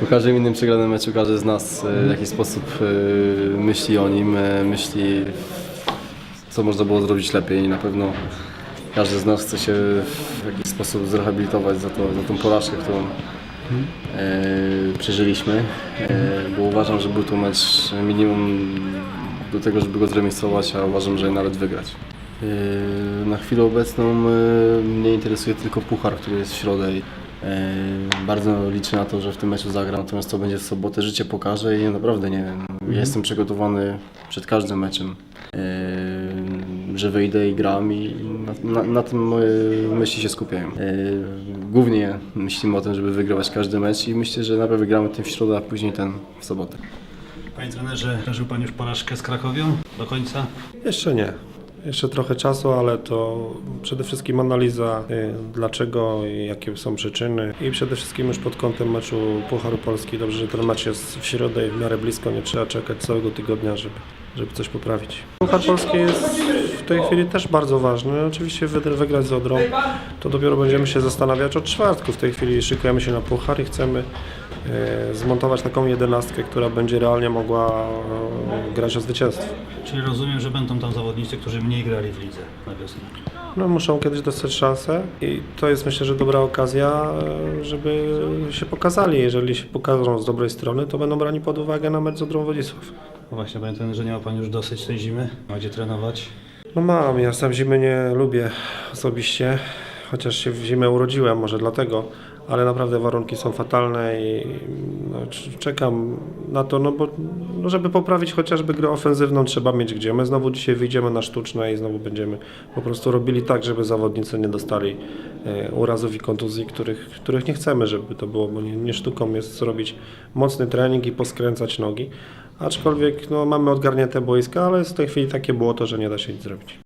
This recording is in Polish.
Po każdym innym przegranym meczu każdy z nas e, w jakiś sposób e, myśli o nim, e, myśli co można było zrobić lepiej i na pewno każdy z nas chce się w jakiś sposób zrehabilitować za, to, za tą porażkę, którą przeżyliśmy, bo uważam, że był to mecz minimum do tego, żeby go zremisować, a uważam, że nawet wygrać. Na chwilę obecną mnie interesuje tylko puchar, który jest w środę. Bardzo liczę na to, że w tym meczu zagram, natomiast co będzie w sobotę, życie pokaże i naprawdę nie wiem. Ja jestem przygotowany przed każdym meczem, że wyjdę i gram i na, na, na tym moje myśli się skupiają. Głównie myślimy o tym, żeby wygrywać każdy mecz i myślę, że najpierw wygramy ten w środę, a później ten w sobotę. Panie trenerze, przeżył Pan już porażkę z Krakowią do końca? Jeszcze nie. Jeszcze trochę czasu, ale to przede wszystkim analiza y, dlaczego i jakie są przyczyny i przede wszystkim już pod kątem meczu Pucharu Polski. Dobrze, że ten mecz jest w środę i w miarę blisko, nie trzeba czekać całego tygodnia, żeby, żeby coś poprawić. Puchar Polski jest w tej chwili też bardzo ważny. Oczywiście wy- wygrać z Odrą to dopiero będziemy się zastanawiać od czwartku. W tej chwili szykujemy się na Puchar i chcemy y, zmontować taką jedenastkę, która będzie realnie mogła y, grać o zwycięstwo. Czyli rozumiem, że będą tam zawodnicy, którzy mniej grali w lidze na wiosnę. No, muszą kiedyś dostać szansę i to jest myślę, że dobra okazja, e, żeby się pokazali. Jeżeli się pokażą z dobrej strony, to będą brani pod uwagę na mecz z Odrą Wodzisław. No właśnie, Panie trenerze, nie ma Pan już dosyć tej zimy? Ma gdzie trenować? No mam, ja sam zimy nie lubię osobiście, chociaż się w zimę urodziłem, może dlatego, ale naprawdę warunki są fatalne i no, czekam na to, no bo no żeby poprawić chociażby grę ofensywną trzeba mieć gdzie. My znowu dzisiaj wyjdziemy na sztuczne i znowu będziemy po prostu robili tak, żeby zawodnicy nie dostali e, urazów i kontuzji, których, których nie chcemy, żeby to było, bo nie, nie sztuką jest zrobić mocny trening i poskręcać nogi. Aczkolwiek no, mamy odgarnięte boiska, ale w tej chwili takie było to, że nie da się nic zrobić.